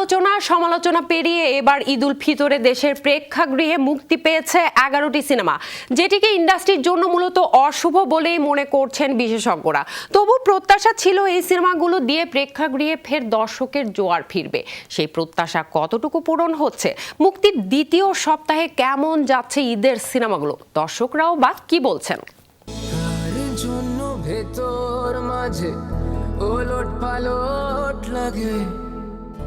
আলোচনা, সমালোচনা পেরিয়ে এবার ঈদুল ফিতরে দেশের প্রেক্ষাগৃহে মুক্তি পেয়েছে এগারোটি সিনেমা, যেটিকে ইন্ডাস্ট্রির জন্য মূলত অশুভ বলেই মনে করছেন বিশেষজ্ঞরা। তবু প্রত্যাশা ছিল এই সিনেমাগুলো দিয়ে প্রেক্ষাগৃহে ফের দর্শকের জোয়ার ফিরবে। সেই প্রত্যাশা কতটুকু পূরণ হচ্ছে, মুক্তির দ্বিতীয় সপ্তাহে কেমন যাচ্ছে ঈদের সিনেমাগুলো, দর্শকরাও বা কি বলছেন? ভেতর মাঝে লাগে।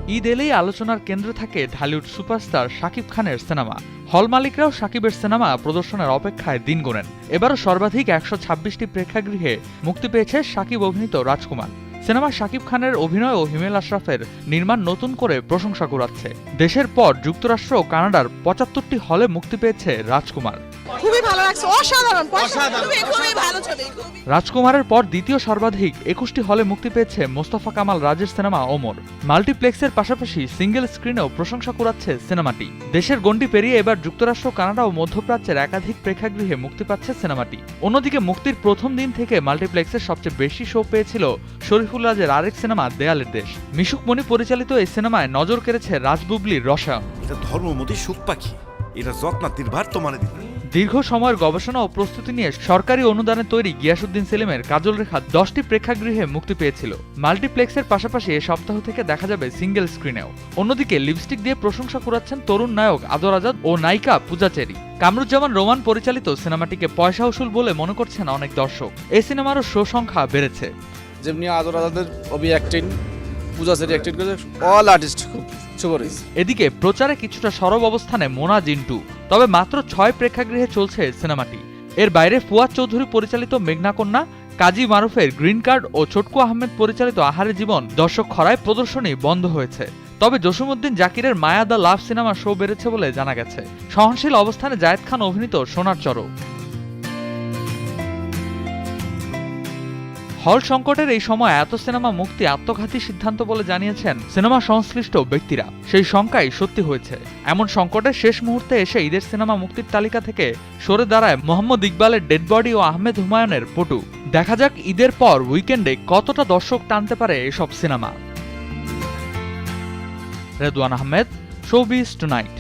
ঈদ এলেই আলোচনার কেন্দ্র থাকে ঢালিউড সুপারস্টার শাকিব খানের সিনেমা। হল মালিকরাও সাকিবের সিনেমা প্রদর্শনের অপেক্ষায় দিন গোনেন। এবারও সর্বাধিক একশো ছাব্বিশটি প্রেক্ষাগৃহে মুক্তি পেয়েছে সাকিব অভিনীত রাজকুমার। সিনেমা শাকিব খানের অভিনয় ও হিমেল আশরাফের নির্মাণ নতুন করে প্রশংসা কুড়াচ্ছে। দেশের পর যুক্তরাষ্ট্র ও কানাডার পঁচাত্তরটি হলে মুক্তি পেয়েছে রাজকুমার। খুবই ভালো লাগছে অসাধারণ খুবই খুবই ভালো ছবি। রাজকুমারের পর দ্বিতীয় সর্বাধিক একুশটি হলে মুক্তি পেয়েছে মোস্তফা কামাল রাজের সিনেমা ওমর। মাল্টিপ্লেক্সের পাশাপাশি সিঙ্গেল স্ক্রিনেও প্রশংসা কুড়াচ্ছে সিনেমাটি। দেশের গণ্ডি পেরিয়ে এবার যুক্তরাষ্ট্র কানাডা ও মধ্যপ্রাচ্যের একাধিক প্রেক্ষাগৃহে মুক্তি পাচ্ছে সিনেমাটি। অন্যদিকে মুক্তির প্রথম দিন থেকে মাল্টিপ্লেক্সের সবচেয়ে বেশি শো পেয়েছিল শরীফুল রাজের আরেক সিনেমা দেয়ালের দেশ। মিশুক মনি পরিচালিত এই সিনেমায় নজর কেড়েছে রাজবুবলির রসায়ন। এটা ধর্মমতি সুখ পাখি। এটা যত্নাতির ভার তোমার দিতে। দীর্ঘ সময়ের গবেষণা ও প্রস্তুতি নিয়ে সরকারি অনুদানে তৈরি গিয়াসুদ্দিন সেলিমের কাজল রেখা দশটি প্রেক্ষাগৃহে মুক্তি পেয়েছিল। মাল্টিপ্লেক্সের পাশাপাশি এ সপ্তাহ থেকে দেখা যাবে সিঙ্গেল স্ক্রিনেও। অন্যদিকে লিপস্টিক দিয়ে প্রশংসা কুড়াচ্ছেন তরুণ নায়ক আদর আজাদ ও নায়িকা পূজা চেরি কামরুজ্জামান রোমান পরিচালিত সিনেমাটিকে পয়সা উসুল বলে মনে করছেন অনেক দর্শক। এই সিনেমারও শো সংখ্যা বেড়েছে। যেমনি আদর আদাদের অবি অ্যাক্টিং পূজা সেটি অ্যাক্টিং করেছে অল আর্টিস্ট খুব সুপার হয়েছে এদিকে প্রচারে কিছুটা সরব অবস্থানে মোনা জিন্টু, তবে মাত্র ছয় প্রেক্ষাগৃহে চলছে সিনেমাটি। এর বাইরে ফুয়াদ চৌধুরী পরিচালিত মেঘনা কন্যা কাজী মারুফের গ্রিন কার্ড ও ছোটকু আহমেদ পরিচালিত আহারে জীবন দর্শক খরায় প্রদর্শনী বন্ধ হয়েছে। তবে জসিমউদ্দিন জাকিরের Maya the love cinema show বেড়েছে বলে জানা গেছে। সহনশীল অবস্থানে জায়েদ খান অভিনীত সোনার চরক হল সংকটের এই সময় এত সিনেমা মুক্তি, আত্মঘাতী সিদ্ধান্ত বলে জানিয়েছেন সিনেমা সংশ্লিষ্ট ব্যক্তিরা। সেই শঙ্কাই সত্যি হয়েছে। এমন সংকটের শেষ মুহূর্তে এসে ঈদের সিনেমা মুক্তির তালিকা থেকে সরে দাঁড়ায় মোহাম্মদ ইকবালের ডেড বডি ও আহমেদ হুমায়ুনের পটু। দেখা যাক ঈদের পর উইকেন্ডে কতটা দর্শক টানতে পারে এসব cinema. Redwan Ahmed, showbiz tonight.